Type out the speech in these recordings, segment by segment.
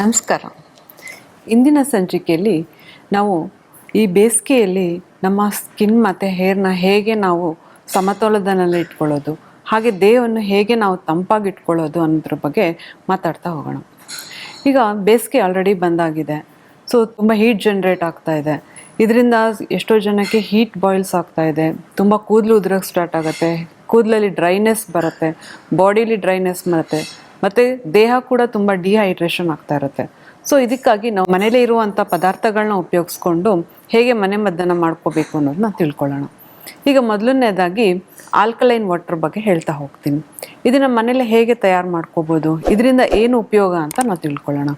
ನಮಸ್ಕಾರ. ಇಂದಿನ ಸಂಚಿಕೆಯಲ್ಲಿ ನಾವು ಈ ಬೇಸಿಗೆಯಲ್ಲಿ ನಮ್ಮ ಸ್ಕಿನ್ ಮತ್ತು ಹೇರ್ನ ಹೇಗೆ ನಾವು ಸಮತೋಲನದಲ್ಲಿ ಇಟ್ಕೊಳ್ಳೋದು, ಹಾಗೆ ದೇಹವನ್ನು ಹೇಗೆ ನಾವು ತಂಪಾಗಿ ಇಟ್ಕೊಳ್ಳೋದು ಅನ್ನೋದ್ರ ಬಗ್ಗೆ ಮಾತಾಡ್ತಾ ಹೋಗೋಣ. ಈಗ ಬೇಸಿಗೆ ಆಲ್ರೆಡಿ ಬಂದಾಗಿದೆ. ಸೊ ತುಂಬ ಹೀಟ್ ಜನ್ರೇಟ್ ಆಗ್ತಾ ಇದೆ. ಇದರಿಂದ ಎಷ್ಟೋ ಜನಕ್ಕೆ ಹೀಟ್ ಬಾಯ್ಲ್ಸ್ ಆಗ್ತಾ ಇದೆ. ತುಂಬ ಕೂದಲು ಉದ್ರಕ್ಕೆ ಸ್ಟಾರ್ಟ್ ಆಗುತ್ತೆ. ಕೂದಲಲ್ಲಿ ಡ್ರೈನೆಸ್ ಬರುತ್ತೆ. ಬಾಡಿಲಿ ಡ್ರೈನೆಸ್ ಬರುತ್ತೆ. ಮತ್ತು ದೇಹ ಕೂಡ ತುಂಬ ಡಿಹೈಡ್ರೇಷನ್ ಆಗ್ತಾ ಇರುತ್ತೆ. ಸೊ ಇದಕ್ಕಾಗಿ ನಾವು ಮನೇಲಿ ಇರುವಂಥ ಪದಾರ್ಥಗಳನ್ನ ಉಪಯೋಗಿಸ್ಕೊಂಡು ಹೇಗೆ ಮನೆ ಮದ್ದನ್ನು ಮಾಡ್ಕೋಬೇಕು ಅನ್ನೋದನ್ನ ತಿಳ್ಕೊಳ್ಳೋಣ. ಈಗ ಮೊದಲನೇದಾಗಿ ಆಲ್ಕಲೈನ್ ವಾಟರ್ ಬಗ್ಗೆ ಹೇಳ್ತಾ ಹೋಗ್ತೀನಿ. ಇದನ್ನು ಮನೇಲಿ ಹೇಗೆ ತಯಾರು ಮಾಡ್ಕೋಬೋದು, ಇದರಿಂದ ಏನು ಉಪಯೋಗ ಅಂತ ನಾವು ತಿಳ್ಕೊಳ್ಳೋಣ.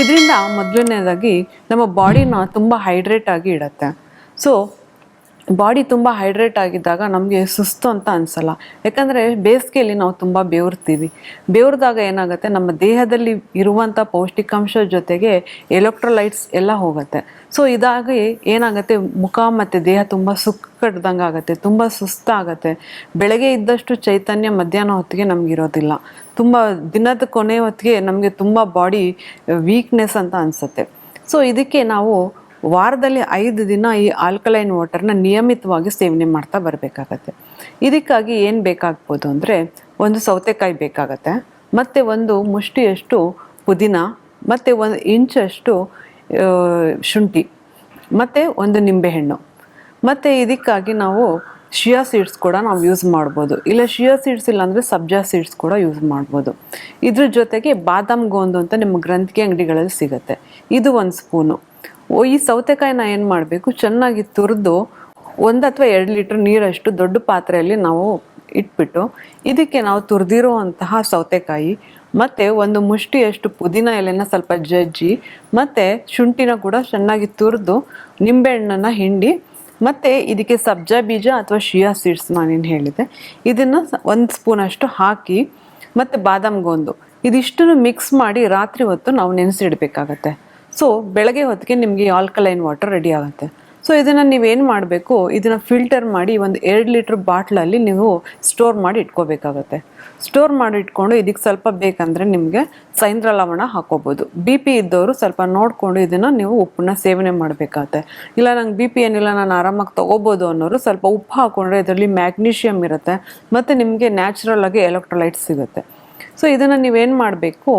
ಇದರಿಂದ ಮೊದಲನೇದಾಗಿ ನಮ್ಮ ಬಾಡಿನ ತುಂಬ ಹೈಡ್ರೇಟ್ ಆಗಿ ಇಡತ್ತೆ. ಸೊ ಬಾಡಿ ತುಂಬ ಹೈಡ್ರೇಟ್ ಆಗಿದ್ದಾಗ ನಮಗೆ ಸುಸ್ತು ಅಂತ ಅನಿಸಲ್ಲ. ಯಾಕಂದರೆ ಬೇಸಿಗೆಯಲ್ಲಿ ನಾವು ತುಂಬ ಬೆವರ್ತೀವಿ. ಬೆವರಿದಾಗ ಏನಾಗುತ್ತೆ, ನಮ್ಮ ದೇಹದಲ್ಲಿ ಇರುವಂಥ ಪೌಷ್ಟಿಕಾಂಶ ಜೊತೆಗೆ ಎಲೆಕ್ಟ್ರೋಲೈಟ್ಸ್ ಎಲ್ಲ ಹೋಗುತ್ತೆ. ಸೊ ಇದಾಗಿ ಏನಾಗುತ್ತೆ, ಮುಖ ಮತ್ತು ದೇಹ ತುಂಬ ಸುಕ್ಕಡ್ದಂಗೆ ಆಗುತ್ತೆ, ತುಂಬ ಸುಸ್ತಾಗತ್ತೆ ಬೆಳಗ್ಗೆ ಇದ್ದಷ್ಟು ಚೈತನ್ಯ ಮಧ್ಯಾಹ್ನ ಹೊತ್ತಿಗೆ ನಮಗಿರೋದಿಲ್ಲ ತುಂಬ ದಿನದ ಕೊನೆ ಹೊತ್ತಿಗೆ ನಮಗೆ ತುಂಬ ಬಾಡಿ ವೀಕ್ನೆಸ್ ಅಂತ ಅನಿಸುತ್ತೆ. ಸೊ ಇದಕ್ಕೆ ನಾವು ವಾರದಲ್ಲಿ ಐದು ದಿನ ಈ ಆಲ್ಕಲೈನ್ ವಾಟರ್ನ ನಿಯಮಿತವಾಗಿ ಸೇವನೆ ಮಾಡ್ತಾ ಬರಬೇಕಾಗತ್ತೆ. ಇದಕ್ಕಾಗಿ ಏನು ಬೇಕಾಗ್ಬೋದು ಅಂದರೆ ಒಂದು ಸೌತೆಕಾಯಿ ಬೇಕಾಗತ್ತೆ, ಮತ್ತು ಒಂದು ಮುಷ್ಟಿಯಷ್ಟು ಪುದೀನ, ಮತ್ತು ಒಂದು ಇಂಚಷ್ಟು ಶುಂಠಿ, ಮತ್ತು ಒಂದು ನಿಂಬೆಹಣ್ಣು. ಮತ್ತು ಇದಕ್ಕಾಗಿ ನಾವು ಶಿಯಾ ಸೀಡ್ಸ್ ಕೂಡ ನಾವು ಯೂಸ್ ಮಾಡ್ಬೋದು. ಇಲ್ಲ ಶಿಯಾ ಸೀಡ್ಸ್ ಇಲ್ಲ ಅಂದರೆ ಸಬ್ಜಾ ಸೀಡ್ಸ್ ಕೂಡ ಯೂಸ್ ಮಾಡ್ಬೋದು. ಇದ್ರ ಜೊತೆಗೆ ಬಾದಾಮ್ ಗೋಂದು ಅಂತ ನಿಮ್ಮ ಗ್ರಂಥಿಗೆ ಅಂಗಡಿಗಳಲ್ಲಿ ಸಿಗುತ್ತೆ. ಇದು ಒಂದು ಸ್ಪೂನು. ಈ ಸೌತೆಕಾಯಿನ ಏನು ಮಾಡಬೇಕು? ಚೆನ್ನಾಗಿ ತುರಿದು ಒಂದು ಅಥವಾ ಎರಡು ಲೀಟ್ರ್ ನೀರಷ್ಟು ದೊಡ್ಡ ಪಾತ್ರೆಯಲ್ಲಿ ನಾವು ಇಟ್ಬಿಟ್ಟು ಇದಕ್ಕೆ ನಾವು ತುರಿದಿರುವಂತಹ ಸೌತೆಕಾಯಿ, ಮತ್ತು ಒಂದು ಮುಷ್ಟಿಯಷ್ಟು ಪುದೀನ ಎಲೆನ ಸ್ವಲ್ಪ ಜಜ್ಜಿ, ಮತ್ತು ಶುಂಠಿನ ಕೂಡ ಚೆನ್ನಾಗಿ ತುರಿದು ನಿಂಬೆಹಣ್ಣನ್ನು ಹಿಂಡಿ, ಮತ್ತು ಇದಕ್ಕೆ ಸಬ್ಜಾ ಬೀಜ ಅಥವಾ ಶಿಯಾ ಸೀಡ್ಸ್ ನಾನೇನು ಹೇಳಿದೆ. ಇದನ್ನು ಒಂದು ಸ್ಪೂನಷ್ಟು ಹಾಕಿ, ಮತ್ತು ಬಾದಾಮ್ ಗೋಂದು. ಇದಿಷ್ಟನ್ನು ಮಿಕ್ಸ್ ಮಾಡಿ ರಾತ್ರಿ ಹೊತ್ತು ನಾವು ನೆನೆಸಿಡ್ಬೇಕಾಗತ್ತೆ. ಸೊ ಬೆಳಗ್ಗೆ ಹೊತ್ತಿಗೆ ನಿಮಗೆ ಆಲ್ಕಲೈನ್ ವಾಟರ್ ರೆಡಿ ಆಗುತ್ತೆ. ಸೊ ಇದನ್ನು ನೀವೇನು ಮಾಡಬೇಕು? ಇದನ್ನು ಫಿಲ್ಟರ್ ಮಾಡಿ ಒಂದು ಎರಡು ಲೀಟ್ರ್ ಬಾಟ್ಲಲ್ಲಿ ನೀವು ಸ್ಟೋರ್ ಮಾಡಿ ಇಟ್ಕೋಬೇಕಾಗತ್ತೆ. ಸ್ಟೋರ್ ಮಾಡಿ ಇಟ್ಕೊಂಡು ಇದಕ್ಕೆ ಸ್ವಲ್ಪ ಬೇಕಂದರೆ ನಿಮಗೆ ಸೈಂದ್ರ ಲವಣ ಹಾಕೋಬೋದು. ಬಿ ಪಿ ಇದ್ದವರು ಸ್ವಲ್ಪ ನೋಡಿಕೊಂಡು ಇದನ್ನು ನೀವು ಉಪ್ಪನ್ನ ಸೇವನೆ ಮಾಡಬೇಕಾಗತ್ತೆ. ಇಲ್ಲ, ನಂಗೆ ಬಿ ಪಿ ಏನಿಲ್ಲ, ನಾನು ಆರಾಮಾಗಿ ತೊಗೋಬೋದು ಅನ್ನೋರು ಸ್ವಲ್ಪ ಉಪ್ಪು ಹಾಕೊಂಡ್ರೆ ಇದರಲ್ಲಿ ಮ್ಯಾಗ್ನೀಷಿಯಮ್ ಇರುತ್ತೆ. ಮತ್ತು ನಿಮಗೆ ನ್ಯಾಚುರಲ್ ಆಗಿ ಎಲೆಕ್ಟ್ರೋಲೈಟ್ಸ್ ಸಿಗುತ್ತೆ. ಸೊ ಇದನ್ನು ನೀವೇನು ಮಾಡಬೇಕು?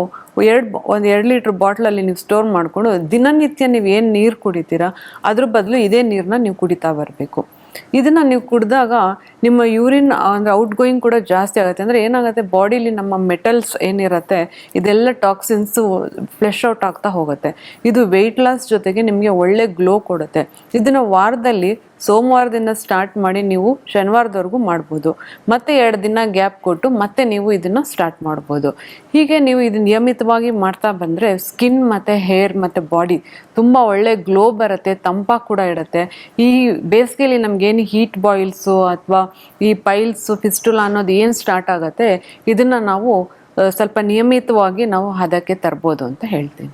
ಎರಡು ಒಂದು ಎರಡು ಲೀಟ್ರ್ ಬಾಟ್ಲಲ್ಲಿ ನೀವು ಸ್ಟೋರ್ ಮಾಡಿಕೊಂಡು ದಿನನಿತ್ಯ ನೀವು ಏನು ನೀರು ಕುಡಿತೀರಾ? ಅದ್ರ ಬದಲು ಇದೇ ನೀರನ್ನ ನೀವು ಕುಡಿತಾ ಬರಬೇಕು. ಇದನ್ನು ನೀವು ಕುಡಿದಾಗ ನಿಮ್ಮ ಯೂರಿನ್ ಅಂದರೆ ಔಟ್ ಗೋಯಿಂಗ್ ಕೂಡ ಜಾಸ್ತಿ ಆಗುತ್ತೆ. ಅಂದರೆ ಏನಾಗುತ್ತೆ ಬಾಡಿಲಿ ನಮ್ಮ ಮೆಟಲ್ಸ್ ಏನಿರುತ್ತೆ, ಇದೆಲ್ಲ ಟಾಕ್ಸಿನ್ಸು ಫ್ಲೆಶ್ ಔಟ್ ಆಗ್ತಾ ಹೋಗುತ್ತೆ. ಇದು ವೆಯ್ಟ್ ಲಾಸ್ ಜೊತೆಗೆ ನಿಮಗೆ ಒಳ್ಳೆ ಗ್ಲೋ ಕೊಡುತ್ತೆ. ಇದನ್ನು ವಾರದಲ್ಲಿ, ಸೋಮವಾರದಿಂದ ಸ್ಟಾರ್ಟ್ ಮಾಡಿ ನೀವು ಶನಿವಾರದವರೆಗೂ ಮಾಡ್ಬೋದು. ಮತ್ತೆ ಎರಡು ದಿನ ಗ್ಯಾಪ್ ಕೊಟ್ಟು ಮತ್ತೆ ನೀವು ಇದನ್ನು ಸ್ಟಾರ್ಟ್ ಮಾಡ್ಬೋದು. ಹೀಗೆ ನೀವು ಇದು ನಿಯಮಿತವಾಗಿ ಮಾಡ್ತಾ ಬಂದರೆ ಸ್ಕಿನ್ ಮತ್ತು ಹೇರ್ ಮತ್ತು ಬಾಡಿ ತುಂಬ ಒಳ್ಳೆ ಗ್ಲೋ ಬರುತ್ತೆ ತಂಪಾಗಿ ಕೂಡ ಇಡುತ್ತೆ. ಈ ಬೇಸಿಗೆಯಲ್ಲಿ ನಮಗೇನು ಹೀಟ್ ಬಾಯಿಲ್ಸು ಅಥವಾ ಈ ಪೈಲ್ಸು ಫಿಸ್ಟುಲಾ ಅನ್ನೋದು ಏನು ಸ್ಟಾರ್ಟ್ ಆಗುತ್ತೆ, ಇದನ್ನು ನಾವು ಸ್ವಲ್ಪ ನಿಯಮಿತವಾಗಿ ನಾವು ಹದಕ್ಕೆ ತರ್ಬೋದು ಅಂತ ಹೇಳ್ತೀನಿ.